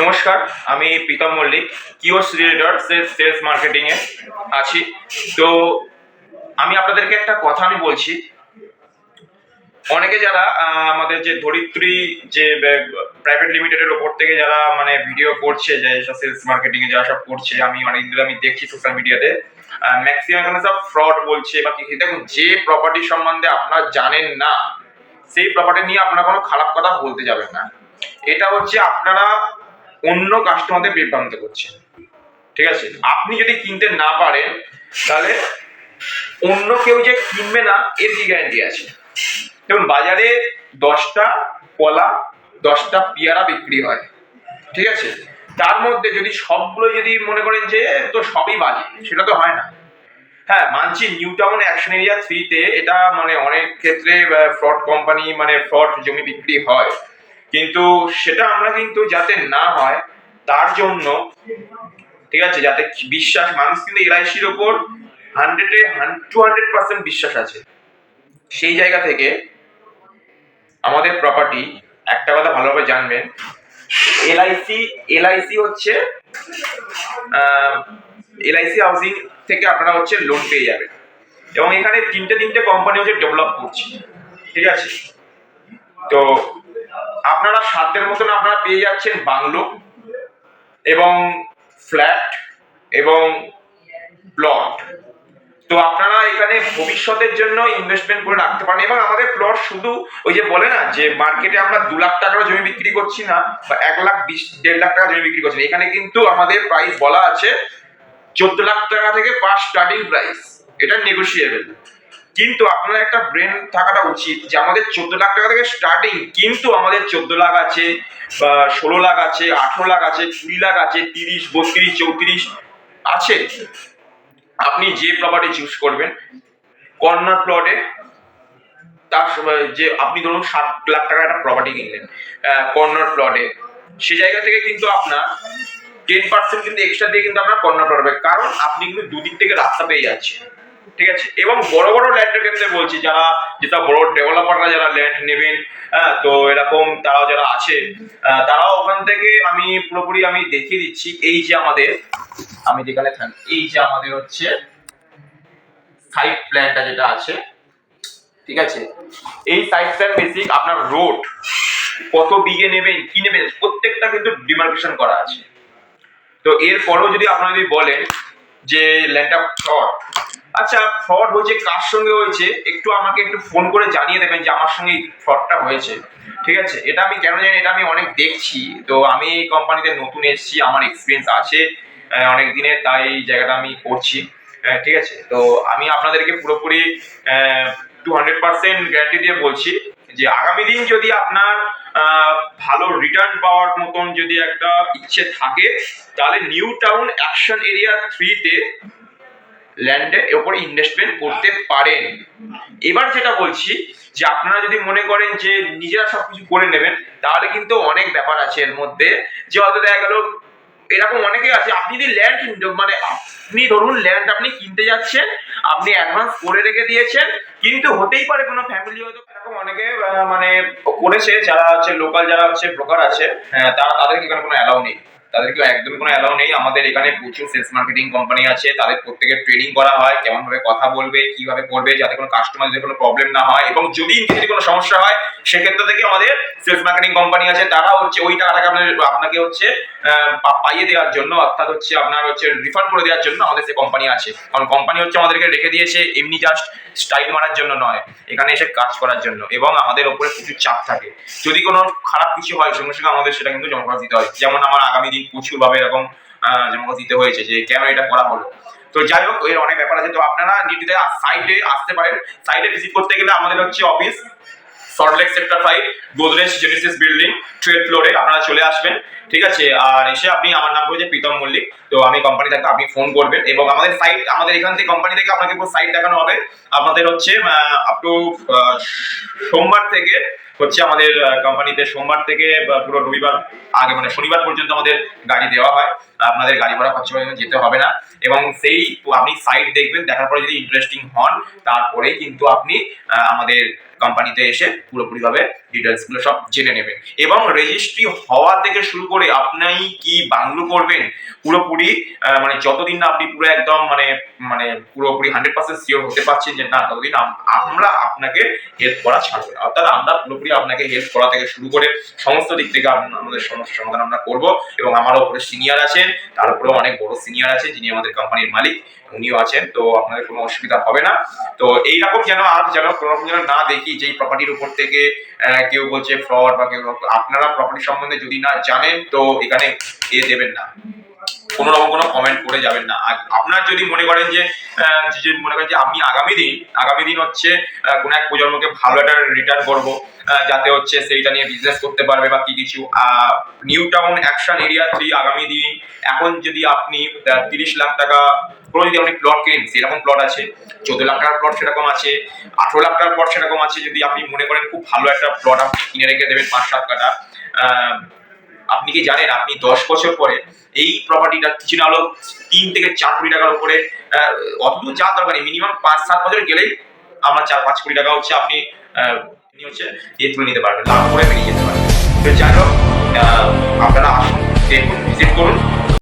নমস্কার, আমি প্রীতম মল্লিক, কিওস রিলেটর সেলস মার্কেটিংয়ে আছি। তো আমি আপনাদেরকে একটা কথা আমি বলছি। অনেকে যারা আমাদের যে ধরিত্রী যে প্রাইভেট লিমিটেডের ওপর থেকে যারা মানে ভিডিও করছে, যে সেলস মার্কেটিংয়ে যারা সব করছে, আমি অনেক দিন আমি দেখছি সোশ্যাল মিডিয়াতে ম্যাক্সিমাম এখানে সব ফ্রড বলছে, বা কি দেখুন, যে প্রপার্টি সম্বন্ধে আপনারা জানেন না, সেই প্রপার্টি নিয়ে আপনারা কোনো খারাপ কথা বলতে যাবেন না। এটা হচ্ছে আপনারা অন্য কাস্টমারদের বিভ্রান্ত করছেন ঠিক আছে? আপনি যদি কিনতে না পারেন, তাহলে অন্য কেউ যে কিনবে না, এর কি গ্যারান্টি আছে? যেমন বাজারে দশটা কলা, দশটা পেয়ারা বিক্রি হয়। ঠিক আছে? তার মধ্যে যদি সবগুলো যদি মনে করেন যে, তো সবই বাজে, সেটা তো হয় না। হ্যাঁ মানছি নিউ টাউন অ্যাকশন এরিয়া থ্রিতে এটা মানে অনেক ক্ষেত্রে ফ্রড কোম্পানি মানে ফ্রড জমি বিক্রি হয়। কিন্তু সেটা আমরা কিন্তু যাতে না হয়, তার জন্য, ঠিক আছে, যাতে বিশ্বাস, মানুষ কিন্তু এলআইসির ওপর হান্ড্রেডে টু হান্ড্রেড পার্সেন্ট বিশ্বাস আছে। সেই জায়গা থেকে আমাদের প্রপার্টি একটা কথা ভালোভাবে জানবেন, এলআইসি এলআইসি হচ্ছে এলআইসি হাউসিং থেকে আপনারা হচ্ছে লোন পেয়ে যাবেন। এবং এখানে তিনটে তিনটে কোম্পানি হচ্ছে ডেভেলপ করছে, ঠিক আছে? তো আপনারা সাধ্যের মতন আপনারা পেয়ে যাচ্ছেন বাংলো এবং ফ্ল্যাট এবং প্লট। তো আপনারা এখানে ভবিষ্যতের জন্য ইনভেস্টমেন্ট করে রাখতে পারেন এবং আমাদের প্লট শুধু ওই যে বলে না যে মার্কেটে আমরা দু লাখ টাকার জমি বিক্রি করছি না বা এক লাখ বিশ, দেড় লাখ টাকা জমি বিক্রি করছি না। এখানে কিন্তু আমাদের প্রাইস বলা আছে চোদ্দ লাখ টাকা থেকে পাঁচ স্টার্টিং প্রাইস এটা নেগোসিয়েবল কিন্তু আপনার একটা ব্রেন থাকাটা উচিত যে আমাদের চোদ্দ লাখ টাকা থেকে স্টার্টিং কিন্তু আমাদের চোদ্দ লাখ আছে, বা ষোলো লাখ আছে, আঠেরো লাখ আছে, কুড়ি লাখ আছে, তিরিশ, বত্রিশ, চৌত্রিশ আছে। আপনি যে প্রপার্টি চুজ করবেন, কর্নার প্লটে তার যে আপনি ধরুন ষাট লাখ টাকা একটা প্রপার্টি কিনলেন কর্নার প্লটে সে জায়গা থেকে কিন্তু আপনার টেন পার্সেন্ট কিন্তু এক্সট্রা দিয়ে কিন্তু আপনার কর্নার প্লট হবে। কারণ আপনি কিন্তু দুদিক থেকে রাস্তা পেয়ে যাচ্ছেন। ঠিক আছে? এবং বড় বড় ল্যান্ডের ক্ষেত্রে বলছি, যারা যেটা বড় ডেভেলপাররা যারা ল্যান্ড নেবেন হ্যাঁ তো এরকম তারাও যারা আছে তারাও ওখান থেকে আমি পুরোপুরি আমি দেখিয়ে দিচ্ছি, এই যে আমাদের, আমি যেখানে থাকি, এই যে আমাদের হচ্ছে সাইড প্ল্যানটা যেটা আছে, ঠিক আছে? এই সাইড প্ল্যান বেসিক আপনার রোড কত বিঘে নেবেন, কি নেবেন, প্রত্যেকটা কিন্তু ডিমার্কেশন করা আছে। তো এরপরেও যদি আপনারা যদি বলেন যে ল্যান্ডটা ফ্রড আচ্ছা ফ্রড হয়েছে কার সঙ্গে হয়েছে? একটু আমাকে একটু ফোন করে জানিয়ে দেবেন যে আমার সঙ্গে ফ্রডটা হয়েছে। ঠিক আছে? এটা আমি কেন জানি এটা আমি অনেক দেখছি। তো আমি এই কোম্পানিতে নতুন এসেছি, আমার এক্সপিরিয়েন্স আছে অনেক দিনের তাই এই জায়গাটা আমি করছি। ঠিক আছে? তো আমি আপনাদেরকে পুরোপুরি টু হান্ড্রেড পার্সেন্ট গ্যারান্টি দিয়ে বলছি যে আগামী দিন যদি আপনার ভালো রিটার্ন পাওয়ার মতন যদি একটা ইচ্ছে থাকে, তাহলে নিউ টাউন অ্যাকশন এরিয়া থ্রিতে ল্যান্ডের ওপরে ইনভেস্টমেন্ট করতে পারেন। এবার যেটা বলছি যে আপনারা যদি মনে করেন যে নিজেরা সবকিছু করে নেবেন তাহলে কিন্তু অনেক ব্যাপার আছে এর মধ্যে। যে হয়তো দেখা গেল এরকম অনেকে আছে আপনি যদি ল্যান্ড মানে আপনি ধরুন ল্যান্ড আপনি কিনতে যাচ্ছেন আপনি অ্যাডভান্স করে রেখে দিয়েছেন কিন্তু হতেই পারে কোনো ফ্যামিলি হয়তো এরকম অনেকে মানে করেছে যারা হচ্ছে লোকাল যারা হচ্ছে ব্রোকার আছে আহ, তারা তাদেরকে এখানে কোনো অ্যালাউ নেই। তাদেরকে একদম কোনো অ্যালাউ নেই। আমাদের এখানে প্রচুর সেলস মার্কেটিং কোম্পানি আছে, তাদের প্রত্যেকের ট্রেনিং করা হয় কেমন ভাবে কথা বলবে, কীভাবে করবে, যাতে কোনো কাস্টমার যদি কোনো প্রবলেম না হয় এবং যদি যদি কোনো সমস্যা হয়, সেক্ষেত্রে থেকে আমাদের সেলস মার্কেটিং কোম্পানি আছে। তারা হচ্ছে ওই টাকাটাকে আপনার আপনাকে হচ্ছে পাইয়ে দেওয়ার জন্য, অর্থাৎ হচ্ছে আপনার হচ্ছে রিফান্ড করে দেওয়ার জন্য আমাদের সে কোম্পানি আছে। কারণ কোম্পানি হচ্ছে আমাদেরকে রেখে দিয়েছে, এমনি জাস্ট স্টাইল মারার জন্য নয়। এখানে এসে কাজ করার জন্য এবং আমাদের ওপরে প্রচুর চাপ থাকে। যদি কোনো খারাপ কিছু হয়, সঙ্গে সঙ্গে আমাদের সেটা কিন্তু জমা দিতে হয়। যেমন আমার আগামী দিন প্রচুর ভাবে এরকম জমা দিতে হয়েছে যে কেন এটা করা হলো। তো যাই হোক, এর অনেক ব্যাপার আছে। তো আপনারা নিটিতে সাইডে আসতে পারেন। সাইডে ভিজিট করতে গেলে আমাদের হচ্ছে office sector five Godrej Genesis building twelve ফ্লোরে আপনারা চলে আসবেন। ঠিক আছে? আর এসে আপনি, আমার নাম হচ্ছে প্রীতম মল্লিক। তো আমি কোম্পানি থেকে আপনি ফোন করবেন এবং আমাদের সাইট আমাদের এখান থেকে কোম্পানি থেকে আপনাকে পুরো সাইট দেখানো হবে। আপনাদের হচ্ছে আপ টু সোমবার থেকে হচ্ছে আমাদের কোম্পানিতে সোমবার থেকে পুরো রবিবার আগে মানে শনিবার পর্যন্ত আমাদের গাড়ি দেওয়া হয়। আপনাদের গাড়ি ভাড়া খরচা যেতে হবে না। এবং সেই আপনি সাইট দেখবেন, দেখার পরে যদি ইন্টারেস্টিং হন তারপরে কিন্তু আপনি আমাদের কোম্পানিতে এসে পুরোপুরিভাবে ডিটেলসগুলো সব জেনে নেবেন এবং রেজিস্ট্রি হওয়া থেকে শুরু করে আপনি কি বাংলো করবেন, পুরোপুরি মানে যতদিন না আপনি পুরো একদম মানে মানে পুরোপুরি হান্ড্রেড পার্সেন্ট শিওর হতে পারছেন যে না, ততদিন আমরা আপনাকে হেল্প করা ছাড়বো না। অর্থাৎ আমরা পুরোপুরি আপনাকে হেল্প করা থেকে শুরু করে সমস্ত দিক থেকে আমাদের সমস্যার সমাধান আমরা করব। এবং আমার উপরে সিনিয়র আছেন, তার উপরেও অনেক বড় সিনিয়র আছে যিনি আমাদের কোম্পানির মালিক, উনিও আছেন। তো আপনাদের কোনো অসুবিধা হবে না। তো এইরকম যেন আর যেন কোনো যেন না দেখি যে যেই প্রপার্টির উপর থেকে কেউ বলছে ফ্রড বা কেউ আপনারা প্রপার্টি সম্বন্ধে যদি না জানেন, তো এখানে এ দেবেন না। কোনো রকম কোনো কমেন্ট করে যাবেন না। আর আপনার যদি মনে করেন যে মনে করেন যে আমি আগামী দিন আগামী দিন হচ্ছে কোনো এক প্রজন্মকে ভালো একটা রিটার্ন করব যাতে হচ্ছে সেইটা নিয়ে বিজনেস করতে পারবে বা কি কিছু new town action area three আগামী দিন, এখন যদি আপনি তিরিশ লাখ টাকা, কোনো যদি আপনি প্লট কেনেন, সেরকম প্লট আছে, চোদ্দ লাখ টাকার প্লট সেরকম আছে, আঠেরো লাখ টাকার প্লট সেরকম আছে, যদি আপনি মনে করেন খুব ভালো একটা প্লট আপনি কিনে রেখে দেবেন পাঁচ সাত কাটা আপনি কি জানেন আপনি দশ বছর পরে এই প্রপার্টিটা কিছু না হলো তিন থেকে চার কোটি টাকার উপরে আহ, অত যা দরকার মিনিমাম পাঁচ সাত বছর গেলেই আমার চার পাঁচ কোটি টাকা হচ্ছে আপনি হচ্ছে ইয়ে তুলে নিতে পারবেন লাভ করে বেরিয়ে যেতে পারবেন। তো যাই হোক আপনারা আসুন দেখুন ভিজিট করুন।